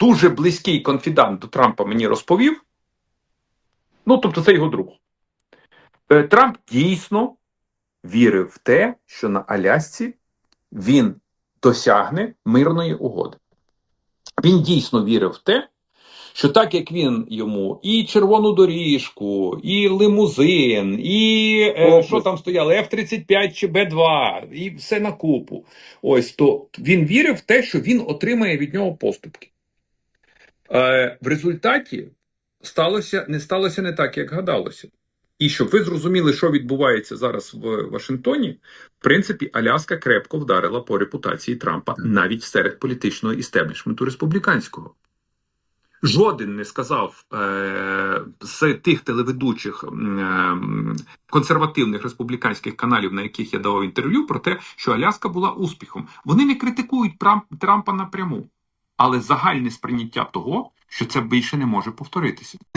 дуже близький конфідант до Трампа мені розповів. Ну, тобто, це його друг. Е, Трамп дійсно вірив в те, що на Алясці він досягне мирної угоди. Він дійсно вірив в те, що так як він йому і червону доріжку, і лимузин, і е, що там стояло, F-35 чи Б-2, і все на купу. Ось то він вірив в те, що він отримає від нього поступки. Е, в результаті сталося, не сталося не так, як гадалося. І щоб ви зрозуміли, що відбувається зараз в Вашингтоні, в принципі, Аляска крепко вдарила по репутації Трампа навіть серед політичного істеблішменту республіканського. Жоден не сказав е, з тих телеведучих е, консервативних республіканських каналів, на яких я давав інтерв'ю, про те, що Аляска була успіхом. Вони не критикують Трамп, Трампа напряму, але загальне сприйняття того, що це більше не може повторитися.